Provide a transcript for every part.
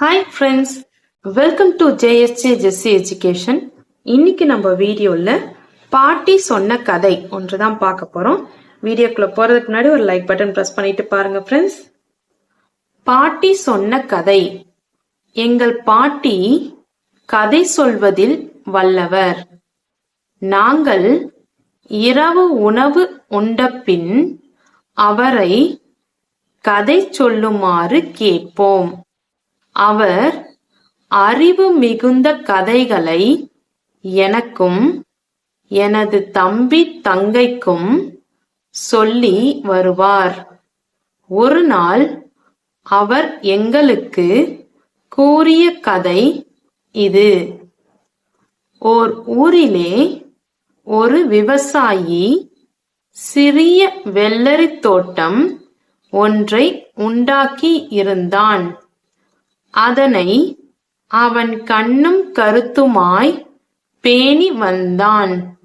Hi friends welcome to JSC Jessy education இன்னைக்கு நம்ம வீடியோவில் பாட்டி சொன்ன கதை ஒன்று தான் பார்க்க போகிறோம் வீடியோக்குள்ளே போகிறதுக்கு முன்னாடி ஒரு லைக் பட்டன் ப்ரெஸ் பண்ணிட்டு பாருங்க ஃப்ரெண்ட்ஸ் பாட்டி சொன்ன கதை. எங்கள் பாட்டி கதை சொல்வதில் வல்லவர். நாங்கள் இரவு உணவு உண்ட பின் அவரை கதை சொல்லுமாறு கேட்போம். அவர் அறிவு மிகுந்த கதைகளை எனக்கும் எனது தம்பி தங்கைக்கும் சொல்லி வருவார். ஒரு நாள் அவர் எங்களுக்கு கூறிய கதை இது. ஓர் ஊரிலே ஒரு விவசாயி சிறிய வெள்ளரி தோட்டம் ஒன்றை உண்டாக்கி இருந்தான். அதனை அவன் கண்ணும் கருத்துமாய் பேணி வந்தான்.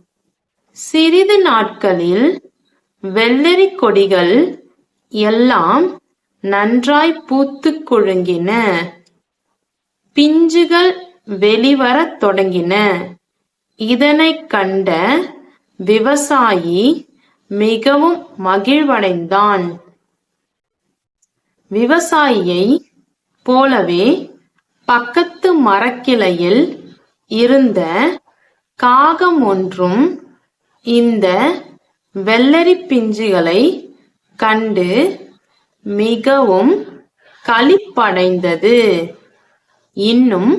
சிறிது நாட்களில் வெள்ளரி கொடிகள் எல்லாம் நன்றாய் பூத்து குழுங்கின. பிஞ்சுகள் வெளிவரத் தொடங்கின. இதனைக் கண்ட விவசாயி மிகவும் மகிழ்வடைந்தான். விவசாயியை போலவே பக்கத்து மரக்கிளையில் இருந்த காகம் ஒன்றும் இந்த வெள்ளரி பிஞ்சுகளை கண்டு மிகவும் களிப்படைந்தது. இன்னும்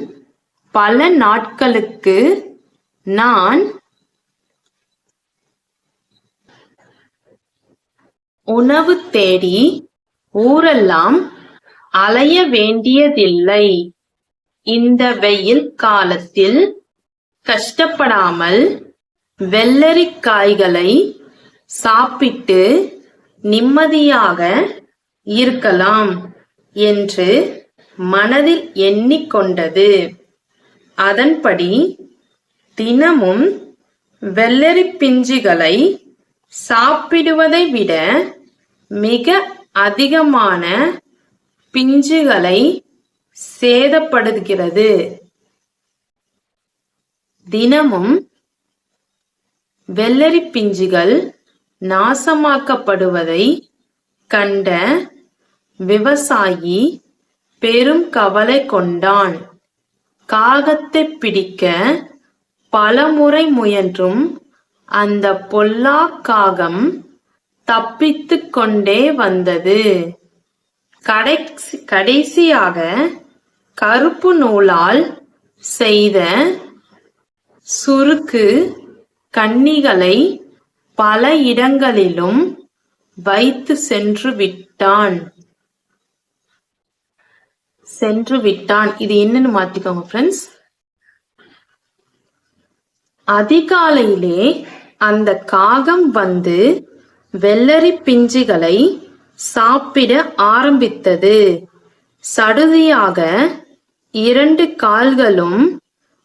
பல நாட்களுக்கு நான் உணவு தேடி ஊரெல்லாம் அலைய வேண்டியதில்லை. இந்த வெயில் காலத்தில் கஷ்டப்படாமல் வெள்ளரிக்காய்களை சாப்பிட்டு நிம்மதியாக இருக்கலாம் என்று மனதில் எண்ணிக்கொண்டது. அதன்படி தினமும் வெள்ளரி பிஞ்சுகளை சாப்பிடுவதை விட மிக அதிகமான பிஞ்சுகளை சேதப்படுகிறது தினமும் வெள்ளரி பிஞ்சுகள் நாசமாக்கப்படுவதை கண்ட விவசாயி பெரும் கவலை கொண்டான். காகத்தை பிடிக்க பலமுறை முயன்றும் அந்த பொல்லா காகம் தப்பித்துக் கொண்டே வந்தது. கடைசி கடைசியாக கருப்பு நூலால் செய்த சுருக்கு கன்னிகளை பல இடங்களிலும் வைத்து சென்று விட்டான். சென்று விட்டான். இது என்னன்னு மாத்திக்கோங்க ஃப்ரெண்ட்ஸ் அதிகாலையிலே அந்த காகம் வந்து வெள்ளரி பிஞ்சுகளை சாப்பிட ஆரம்பித்தது. சடுதியாக இரண்டு கால்களும்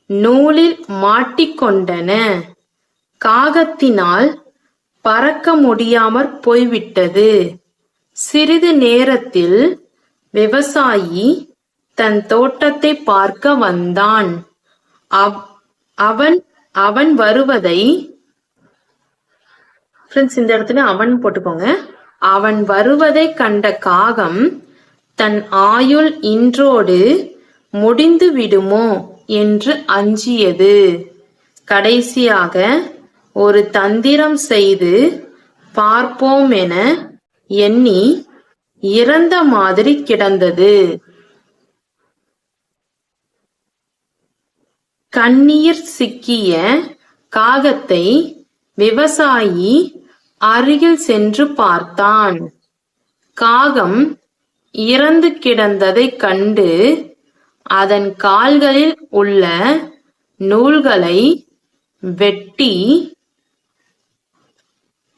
நூலில் மாட்டிக்கொண்டன. காகத்தினால் பறக்க முடியாமற் போய்விட்டது. சிறிது நேரத்தில் விவசாயி தன் தோட்டத்தை பார்க்க வந்தான். அவன் அவன் வருவதை ஃப்ரெண்ட்ஸ் இந்த இடத்துல அவன் போட்டுக்கோங்க. அவன் வருவதை கண்ட காகம் தன் ஆயுள் இன்றோடு முடிந்து விடுமோ? என்று அஞ்சியது. கடைசியாக ஒரு தந்திரம் செய்து பார்ப்போம் என எண்ணி இறந்த மாதிரி கிடந்தது. கண்ணீர் சிக்கிய காகத்தை விவசாயி அருகில் சென்று பார்த்தான். காகம் இறந்து கிடந்ததைக் கண்டு அதன் கால்களில் உள்ள நூல்களை வெட்டி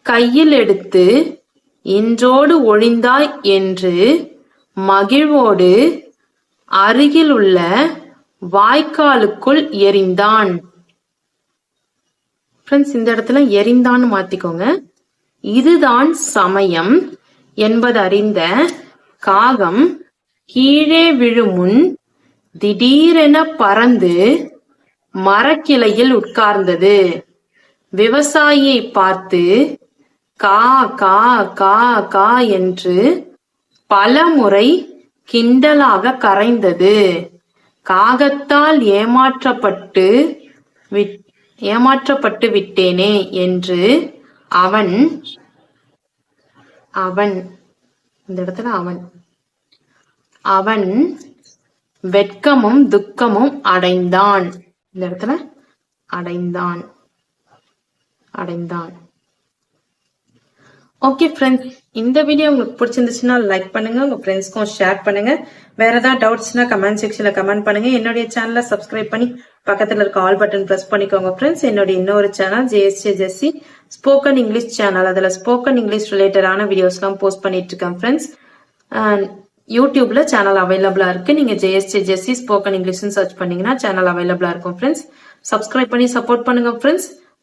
கையில் எடுத்து இன்றோடு ஒழிந்தாய் என்று மகிழ்வோடு அருகில் உள்ள வாய்க்காலுக்குள் எரிந்தான் ஃப்ரெண்ட்ஸ் இந்த இடத்துல எரிந்தான்னு மாத்திக்கோங்க. இதுதான் சமயம் என்பதறிந்த காகம் கீழே விழுமுன் திடீரென பறந்து மரக்கிளையில் உட்கார்ந்தது. விவசாயியை பார்த்து கா கா கா கா என்று பலமுறை கிண்டலாக கரைந்தது. காகத்தால் ஏமாற்றப்பட்டு விட்- ஏமாற்றப்பட்டு விட்டேனே என்று அவன் அவன் இந்த இடத்துல அவன். அவன் வெட்கமும் துக்கமும் அடைந்தான். இந்த இடத்துல அடைந்தான். அடைந்தான். ஓகே ஃப்ரெண்ட்ஸ் இந்த வீடியோ உங்களுக்கு பிடிச்சிருந்துச்சுன்னா லைக் பண்ணுங்க உங்க ஃப்ரெண்ட்ஸ்க்கும் ஷேர் பண்ணுங்க. வேற ஏதாவது டவுட்ஸ்னா கமெண்ட் செக்ஷன்ல கமெண்ட் பண்ணுங்க. என்னுடைய சேனலை சப்ஸ்கிரைப் பண்ணி பக்கத்துல இருக்க ஆல் பட்டன் பிரஸ் பண்ணிக்கோங்க ஃப்ரெண்ட்ஸ் என்னுடைய இன்னொரு channel JSJ Jessy spoken English channel அதுல ஸ்போக்கன் இங்கிலீஷ் ரிலேட்டடான வீடியோஸ்லாம் போஸ்ட் பண்ணிட்டு இருக்கேன் ஃப்ரெண்ட்ஸ் யூடியூப்ல சேனல் அவைலபிளா இருக்கு. நீங்க ஜேஎஸ்ஜே ஜெஸ்சி ஸ்போக்கன் இங்கிலீஷ்னு சர்ச் பண்ணீங்கன்னா சேனல் அவைலபிளா இருக்கும் ஃப்ரெண்ட்ஸ் சப்ஸ்கிரைப் பண்ணி சப்போர்ட் பண்ணுங்க friends